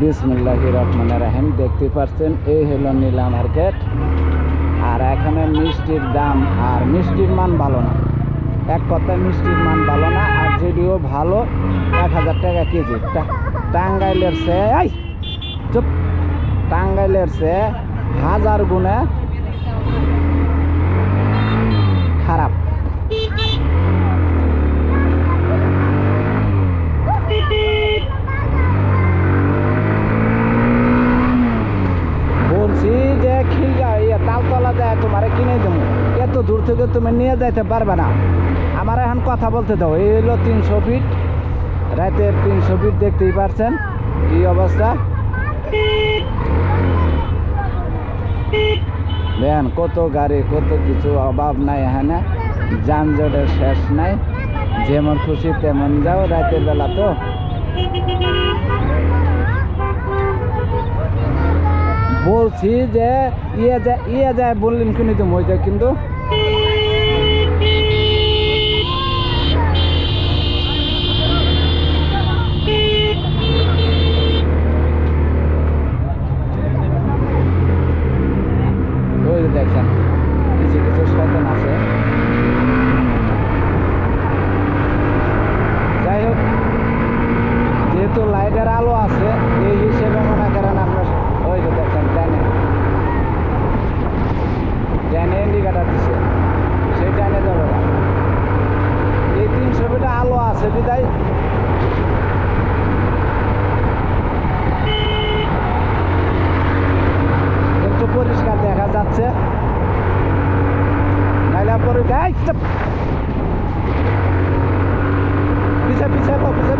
বিসমুল্লাহ রহমান রাহিম, দেখতে পাচ্ছেন, এই হলো নীলা মার্কেট। আর এখানে মিষ্টির দাম আর মিষ্টির মান ভালো না। এক কথায় মিষ্টির মান ভালো না, আর যদিও ভালো, এক হাজার টাকা কেজি। টাঙ্গাইলের সে চুপ। টাঙ্গাইলের সে হাজার গুণে খারাপ। তুমি নিয়ে যাইতে পারবে না। আমার এখন কথা বলতে দাও। এই হলো তিনশো ফিট। রাতের তিনশো ফিট দেখতেই পারছেন কি অবস্থা। দেখেন কত গাড়ি, কত কিছু অভাব নাই এখানে। যানজটের শেষ নাই। যেমন খুশি তেমন যাও রাতের বেলা তো। বলছি যে ইয়ে যায় ইয়ে যায় বললেন কিনি তো মই কিন্তু ওই যে দেখেন কিছু কিছু শয়তান আছে যাই হোক যেহেতু লাইটের আলো আছে এই হিসেবে মনে করেন আপনার ওই যে দেখেন ডানে ডানে ইন্ডিকেটার দিছে সেই ডানে যাবে না এই তিনশো ফিটে আলো আছে বিদায়। একটু পরিষ্কার দেখা যাচ্ছে। নাইলে পরে পিছে পিছে পিছে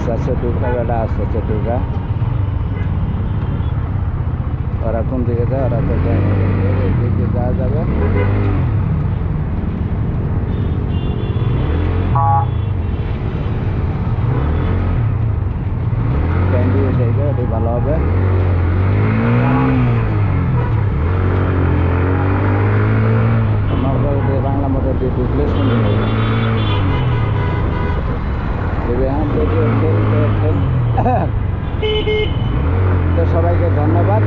আছে দুর্গা বেড়া আস্তে আস্তে দুর্গা ওরা কোন দিকে যায় ওরা তো যায় না। এই দিকে যাওয়া যাবে ক্যান্ডি জায়গা এটি ভালো হবে নবগড়ে বাংলা মোটর দিয়ে ঢুকলে সুন্দর তো সবাইকে ধন্যবাদ।